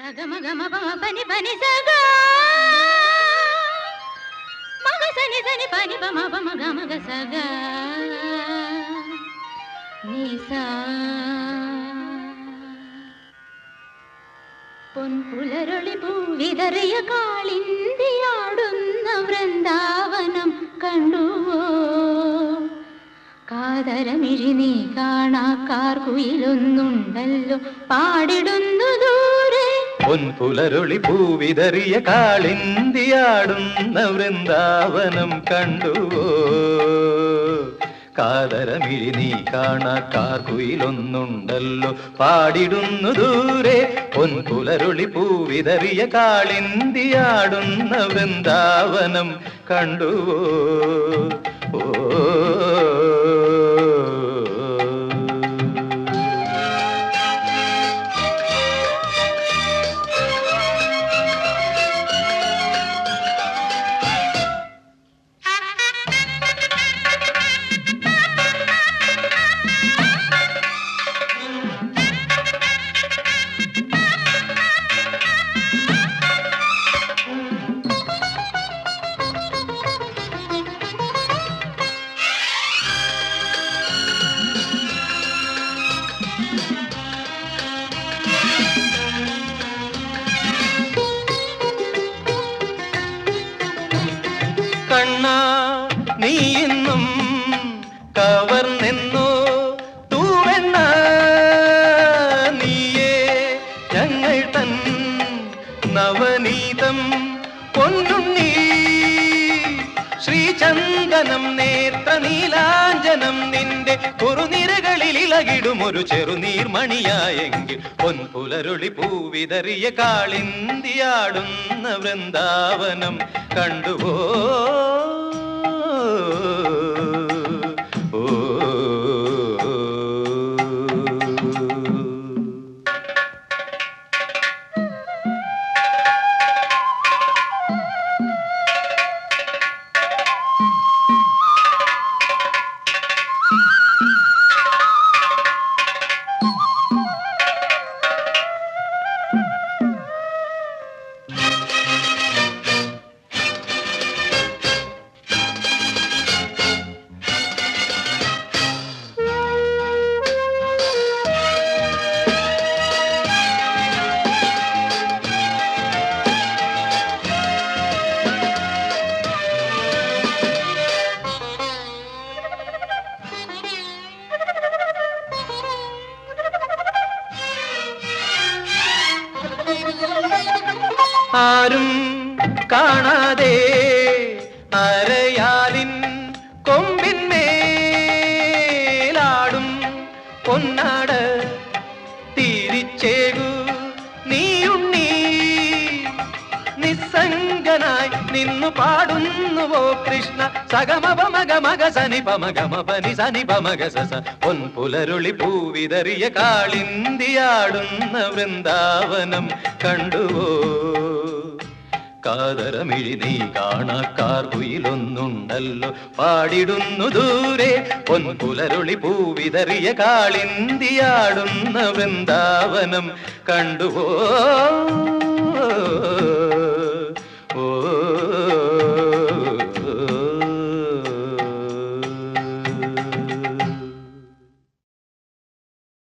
സഗമഗമ പനി പനി സഗ മഗ സനി സനി പനി പമ പമ ഗമഗ സഗ നിസ പൊൻപുലരൊളി പൂവിതറിയ കാളിന്തിയാടുന്ന വൃന്ദാവനം കണ്ടുവോ കാതരമിഴി നീ കാണാ കുയിലൊന്നുണ്ടല്ലോ പാടിടുന്നതോ പൊൻപുലരുളി പൂവിതറിയ കാളിന്തിയാടുന്ന വൃന്ദാവനം കണ്ടുവോ? കാതരമിഴി നീ കാണാക്കാർക്കുയിലൊന്നുണ്ടല്ലോ പാടിടുന്നു ദൂരെ പൊൻപുലരുളി പൂവിതറിയ കാളിന്തിയാടുന്ന വൃന്ദാവനം കണ്ടുവോ? ഓ കണ്ണ നീ ഇന്നും കവർന്നെന്നു തൂവെണ്ണ. നീയേ ഞങ്ങൾ തൻ നവനീതം കൊണ്ടും നീ. ശ്രീചന്ദനം നേത്ര നീലാഞ്ജനം നിന്റെ കുറുനിരകളിൽ ഇളകിടും ഒരു ചെറുനീർമണിയായെങ്കിൽ പൊൻപുലരുളി പൂവിതറിയ കാളിന്തിയാടുന്ന വൃന്ദാവനം കണ്ടുവോ ആരും കാണാതെ അരയാലിൻ കൊമ്പിന്മേലാടും പൊന്നാട് തിരിച്ചേകു നീയുണ്ണി. നിസ്സംഗനായി നിന്നു പാടുന്നുവോ കൃഷ്ണ? സഗമപമഗമക മഗ മഗ സനി പമഗമപനി സനി പമക സസ പൊൻപുലരുളി പൂവിതറിയ കാളിന്തിയാടുന്ന വൃന്ദാവനം കണ്ടുവോ? കാതരമിഴി നീ കാണാക്കാർ കുയിലൊന്നുണ്ടല്ലോ. പാടിടുന്നു ദൂരെ പൊൻപുലരുളി പൂവിതറിയ കാളിന്തിയാടുന്ന വൃന്ദാവനം കണ്ടുവോ